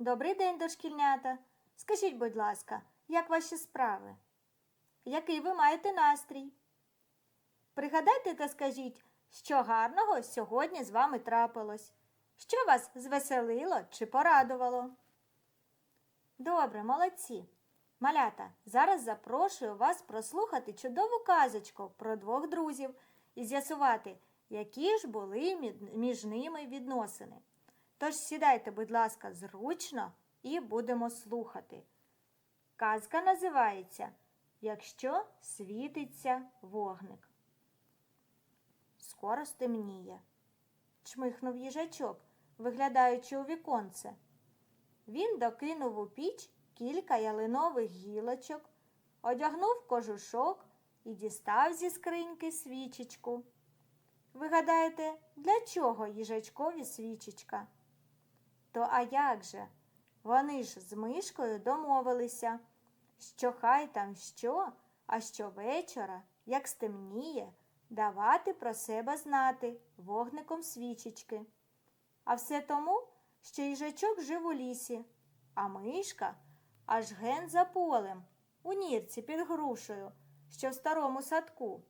Добрий день, дошкільнята. Скажіть, будь ласка, як ваші справи? Який ви маєте настрій? Пригадайте та скажіть, що гарного сьогодні з вами трапилось? Що вас звеселило чи порадувало? Добре, молодці. Малята, зараз запрошую вас прослухати чудову казочку про двох друзів і з'ясувати, які ж були між ними відносини. Тож сідайте, будь ласка, зручно і будемо слухати. Казка називається Якщо світиться вогник. Скоро стемніє. Чмихнув їжачок, виглядаючи у віконце. Він докинув у піч кілька ялинових гілочок, одягнув кожушок і дістав зі скриньки свічечку. Ви гадаєте, для чого їжачкові свічечка? То а як же? Вони ж з мишкою домовилися, що хай там що, а щовечора, як стемніє, давати про себе знати вогником свічечки. А все тому, що їжачок жив у лісі, а мишка аж ген за полем, у нірці під грушею, що в старому садку.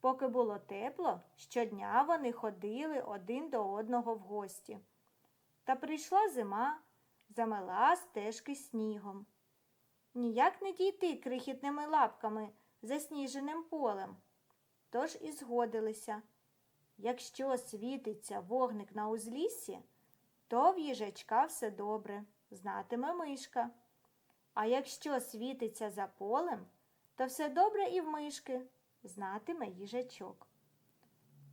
Поки було тепло, щодня вони ходили один до одного в гості. Та прийшла зима, замела стежки снігом. Ніяк не дійти крихітними лапками засніженим полем. Тож і згодилися. Якщо світиться вогник на узліссі, то в їжачка все добре, знатиме мишка. А якщо світиться за полем, то все добре і в мишки, знатиме їжачок.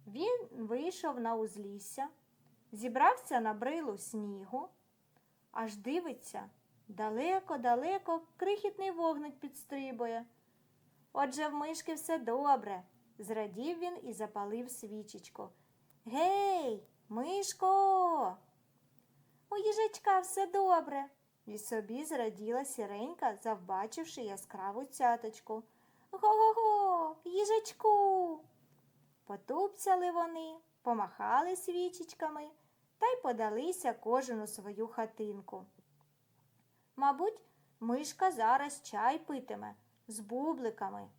Він вийшов на узлісся, зібрався на брилу снігу, аж дивиться, далеко-далеко крихітний вогник підстрибує. Отже, в мишки все добре, зрадів він і запалив свічечку. Гей, мишко! У їжачка все добре. І собі зраділа сіренька, завбачивши яскраву цяточку. Го-го-го, їжачку. Потупцяли вони, помахали свічечками та й подалися кожен у свою хатинку. Мабуть, мишка зараз чай питиме з бубликами,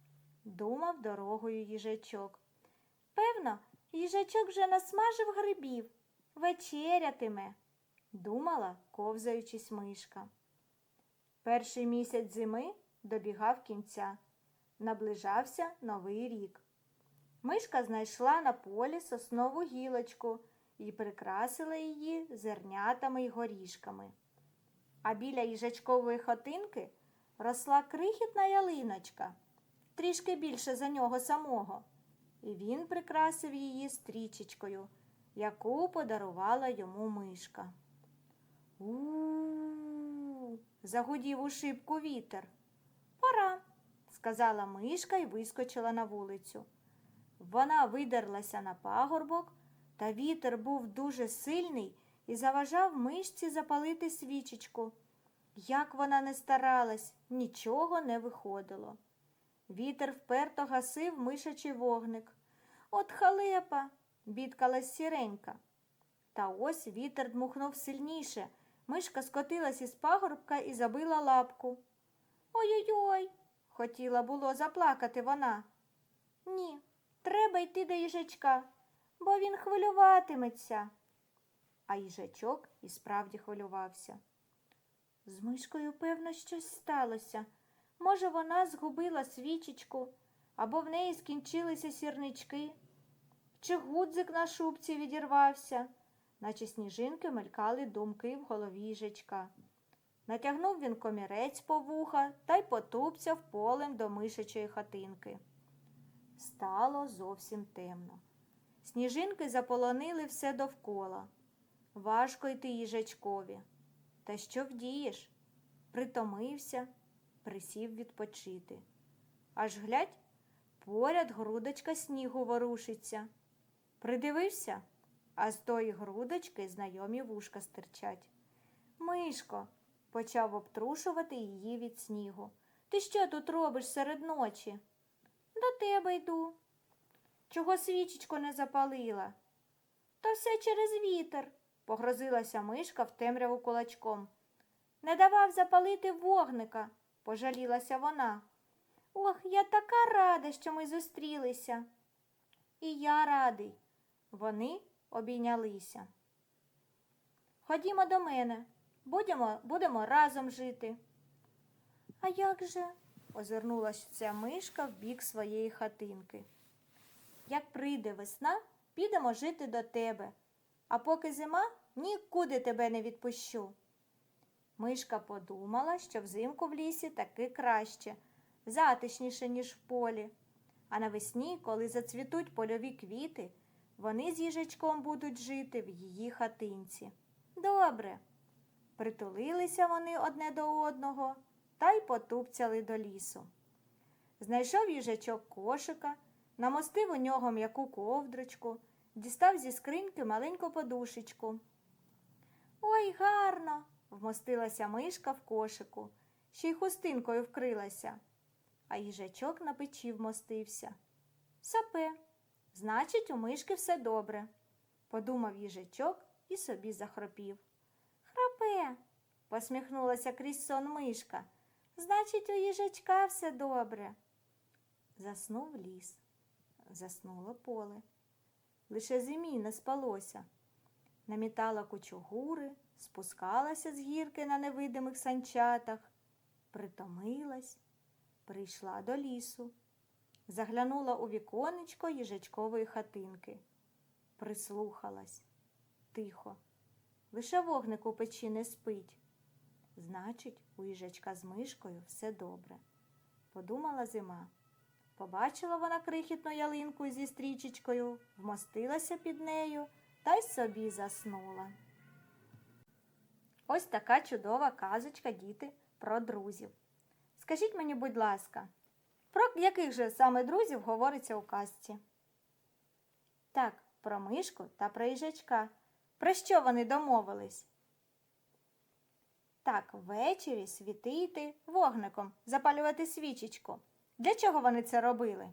думав дорогою їжачок. Певно, їжачок вже насмажив грибів, вечерятиме, думала, ковзаючись мишка. Перший місяць зими добігав кінця. Наближався новий рік. Мишка знайшла на полі соснову гілочку і прикрасила її зернятами й горішками. А біля їжачкової хатинки росла крихітна ялиночка, трішки більше за нього самого, і він прикрасив її стрічечкою, яку подарувала йому мишка. У-у-у, загудів у шибку вітер. Пора, сказала мишка і вискочила на вулицю. Вона видерлася на пагорбок, та вітер був дуже сильний і заважав мишці запалити свічечку. Як вона не старалась, нічого не виходило. Вітер вперто гасив мишачий вогник. От халепа, бідкалась сіренька. Та ось вітер дмухнув сильніше. Мишка скотилась із пагорбка і забила лапку. Ой-ой-ой, хотіла було заплакати вона. Ні, треба йти до їжачка, бо він хвилюватиметься. А їжачок і справді хвилювався. З мишкою, певно, щось сталося. Може, вона згубила свічечку, або в неї скінчилися сірнички, чи гудзик на шубці відірвався, наче сніжинки мелькали думки в голові їжачка. Натягнув він комірець по вуха та й потупцяв полем до мишачої хатинки. Стало зовсім темно. Сніжинки заполонили все довкола. Важко йти їжачкові. Та що вдієш? Притомився, присів відпочити. Аж глядь, поряд грудочка снігу ворушиться. Придивився, а з тої грудочки знайомі вушка стирчать. Мишко, почав обтрушувати її від снігу. Ти що тут робиш серед ночі? До тебе йду. Чого свічечку не запалила? Та все через вітер, погрозилася мишка в темряву кулачком. не давав запалити вогника, пожалілася вона. Ох, я така рада, що ми зустрілися. І я радий. Вони обійнялися. Ходімо до мене, будемо, будемо разом жити. А як же? озирнулася ця мишка в бік своєї хатинки. Як прийде весна, підемо жити до тебе, а поки зима нікуди тебе не відпущу. Мишка подумала, що взимку в лісі таки краще, затишніше, ніж в полі. А навесні, коли зацвітуть польові квіти, вони з їжачком будуть жити в її хатинці. Добре. Притулилися вони одне до одного та й потупцяли до лісу. Знайшов їжачок кошика, намостив у нього м'яку ковдрочку, дістав зі скриньки маленьку подушечку. Ой, гарно! вмостилася мишка в кошику, ще й хустинкою вкрилася. А їжачок на печі вмостився. Сапе, значить, у мишки все добре, подумав їжачок і собі захропів. Храпе, посміхнулася крізь сон мишка. Значить, у їжачка все добре. Заснув ліс, заснуло поле. Лише зимі не спалося. Намітала кучугури, спускалася з гірки на невидимих санчатах, притомилась, прийшла до лісу, заглянула у віконечко їжачкової хатинки, прислухалась тихо. Лише вогник у печі не спить. Значить, у їжачка з мишкою все добре, подумала зима. Побачила вона крихітну ялинку зі стрічечкою, вмостилася під нею та й собі заснула. Ось така чудова казочка, діти, про друзів. Скажіть мені, будь ласка, про яких же саме друзів говориться у казці? Так, про мишку та про їжачка. Про що вони домовились? Так, ввечері світити вогником, запалювати свічечку. Для чого вони це робили?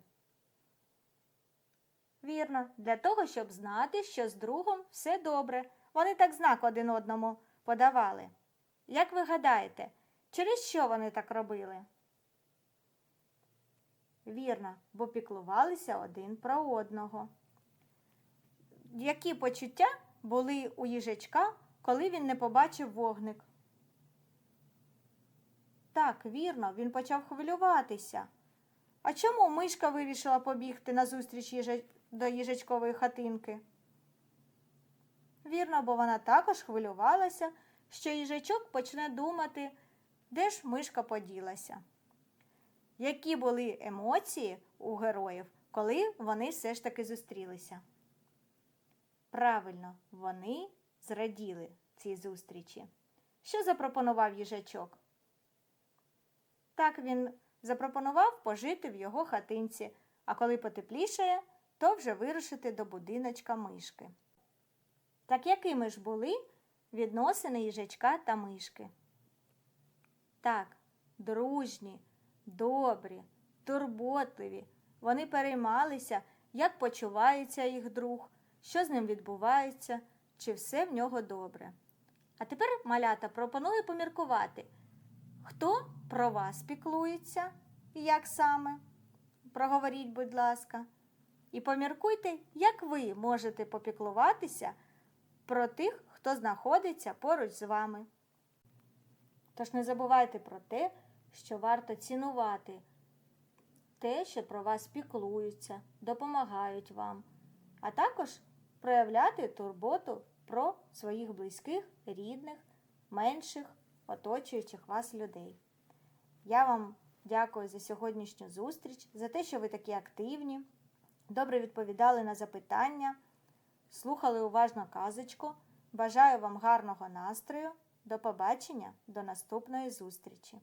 Вірно, для того, щоб знати, що з другом все добре. Вони так знак один одному подавали. Як ви гадаєте, через що вони так робили? Вірно, бо піклувалися один про одного. Які почуття були у їжачка, коли він не побачив вогник? Так, вірно, він почав хвилюватися. А чому мишка вирішила побігти назустріч їжа... до їжачкової хатинки? Вірно, бо вона також хвилювалася, що їжачок почне думати, де ж мишка поділася. Які були емоції у героїв, коли вони все ж таки зустрілися? Правильно, вони зраділи цій зустрічі. Що запропонував їжачок? Так він запропонував пожити в його хатинці, а коли потеплішає, то вже вирушити до будиночка мишки. Так якими ж були відносини їжачка та мишки? Так, дружні, добрі, турботливі. Вони переймалися, як почувається їх друг, що з ним відбувається, чи все в нього добре. А тепер малята пропоную поміркувати. Хто про вас піклується як саме? Проговоріть, будь ласка. І поміркуйте, як ви можете попіклуватися про тих, хто знаходиться поруч з вами. Тож не забувайте про те, що варто цінувати те, що про вас піклуються, допомагають вам, а також проявляти турботу про своїх близьких, рідних, менших оточуючих вас людей. Я вам дякую за сьогоднішню зустріч, за те, що ви такі активні, добре відповідали на запитання, слухали уважно казочку. Бажаю вам гарного настрою. До побачення, до наступної зустрічі!